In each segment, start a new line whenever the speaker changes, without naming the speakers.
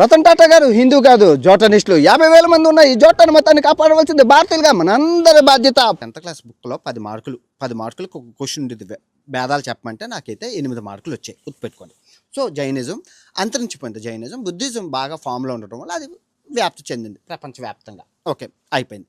రతన్ టాటా గారు హిందూ కాదు జోటనిస్టులు యాభై వేల మంది ఉన్న ఈ జోటన్ మతాన్ని కాపాడవలసింది భారతీయులుగా మనందరి బాధ్యత. టెన్త్ క్లాస్ బుక్లో పది మార్కులు పది మార్కులకు ఒక క్వశ్చన్ ఉండేది భేదాలు చెప్పమంటే నాకైతే ఎనిమిది మార్కులు వచ్చాయి గుర్తుపెట్టుకోండి. సో జైనిజం అంతరించిపోయింది జైనిజం బుద్ధిజం బాగా ఫామ్లో ఉండటం వల్ల అది వ్యాప్తి చెందింది ప్రపంచవ్యాప్తంగా. ఓకే అయిపోయింది.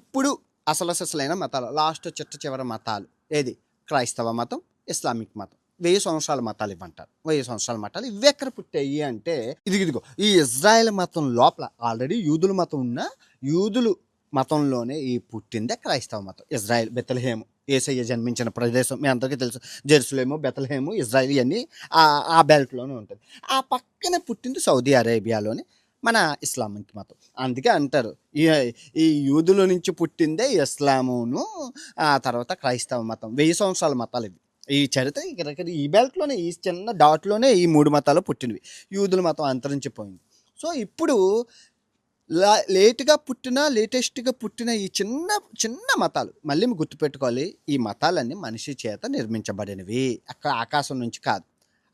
ఇప్పుడు అసలు అసలైన మతాలు లాస్ట్ చిట్ట చివరి మతాలు ఏది? క్రైస్తవ మతం ఇస్లామిక్ మతం. వెయ్యి సంవత్సరాల మతాలు ఇవ్వంటారు. వెయ్యి సంవత్సరాల మతాలు ఇవి ఎక్కడ పుట్టాయి అంటే ఇది ఇదిగో ఈ ఇజ్రాయెల్ మతం లోపల ఆల్రెడీ యూదుల మతం ఉన్న యూదులు మతంలోనే ఈ పుట్టిందే క్రైస్తవ మతం. ఇజ్రాయెల్ బెత్తలహేము ఏసయ్య జన్మించిన ప్రదేశం మీ అందరికీ తెలుసు జెరూసలేము బెతలహేము ఇజ్రాయెల్ ఇవన్నీ ఆ ఆ బెల్ట్లోనే ఉంటుంది. ఆ పక్కనే పుట్టింది సౌదీ అరేబియాలోని మన ఇస్లామిక్ మతం. అందుకే అంటారు ఈ ఈ యూదుల నుంచి పుట్టిందే ఇస్లామును ఆ తర్వాత క్రైస్తవ మతం. వెయ్యి సంవత్సరాల మతాలు ఇవి. ఈ చరిత్ర ఇక్కడ ఈ బెల్ట్లోనే ఈ చిన్న డాట్లోనే ఈ మూడు మతాలు పుట్టినవి. యూదుల మతం అంతరించిపోయింది. సో ఇప్పుడు లా లేటుగా పుట్టిన లేటెస్ట్గా పుట్టిన ఈ చిన్న చిన్న మతాలు మళ్ళీ గుర్తుపెట్టుకోవాలి. ఈ మతాలన్నీ మనిషి చేత నిర్మించబడినవి. అక్కడ ఆకాశం నుంచి కాదు.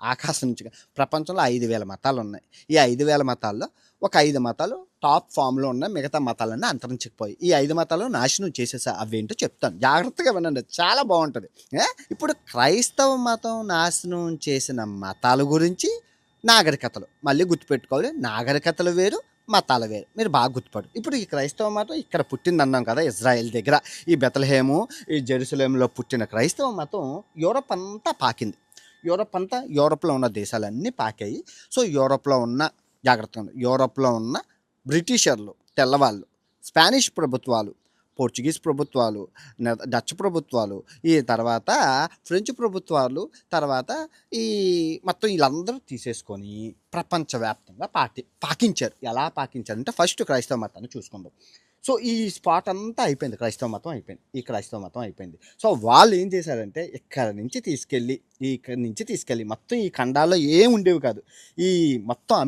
ఆకాశం నుంచి ప్రపంచంలో ఐదు వేల మతాలు ఉన్నాయి ఈ ఐదు వేల మతాల్లో ఒక ఐదు మతాలు టాప్ ఫామ్లో ఉన్న మిగతా మతాలన్నీ అంతరించకపోయి ఈ ఐదు మతాలు నాశనం చేసేసా అవేంటో చెప్తాను. జాగ్రత్తగా వినండి చాలా బాగుంటుంది. ఇప్పుడు క్రైస్తవ మతం నాశనం చేసిన మతాల గురించి నాగరికతలు. మళ్ళీ గుర్తుపెట్టుకోవాలి నాగరికతలు వేరు మతాలు వేరు. మీరు బాగా గుర్తుపడు ఇప్పుడు ఈ క్రైస్తవ మతం ఇక్కడ పుట్టింది అన్నాం కదా ఇజ్రాయెల్ దగ్గర. ఈ బెతలహేము ఈ జెరూసలేంలో పుట్టిన క్రైస్తవ మతం యూరప్ అంతా పాకింది. యూరప్ అంతా యూరప్లో ఉన్న దేశాలన్నీ పాకాయి. సో యూరప్లో ఉన్న జాగ్రత్తగా యూరోప్లో యూరప్లో ఉన్న బ్రిటిషర్లు తెల్లవాళ్ళు స్పానిష్ ప్రభుత్వాలు పోర్చుగీస్ ప్రభుత్వాలు డచ్ ప్రభుత్వాలు ఈ తర్వాత ఫ్రెంచ్ ప్రభుత్వాలు తర్వాత ఈ మొత్తం వీళ్ళందరూ తీసేసుకొని ప్రపంచవ్యాప్తంగా పాటి పాకించారు. ఎలా పాకించారంటే ఫస్ట్ క్రైస్తవ మతాన్ని చూసుకుందాం. సో ఈ స్పాట్ అంతా అయిపోయింది. క్రైస్తవ మతం అయిపోయింది. ఈ క్రైస్తవ మతం అయిపోయింది. సో వాళ్ళు ఏం చేశారంటే ఇక్కడ నుంచి తీసుకెళ్ళి ఇక్కడి నుంచి తీసుకెళ్ళి మొత్తం ఈ ఖండాల్లో ఏం ఉండేవి కాదు. ఈ మొత్తం అమెరికా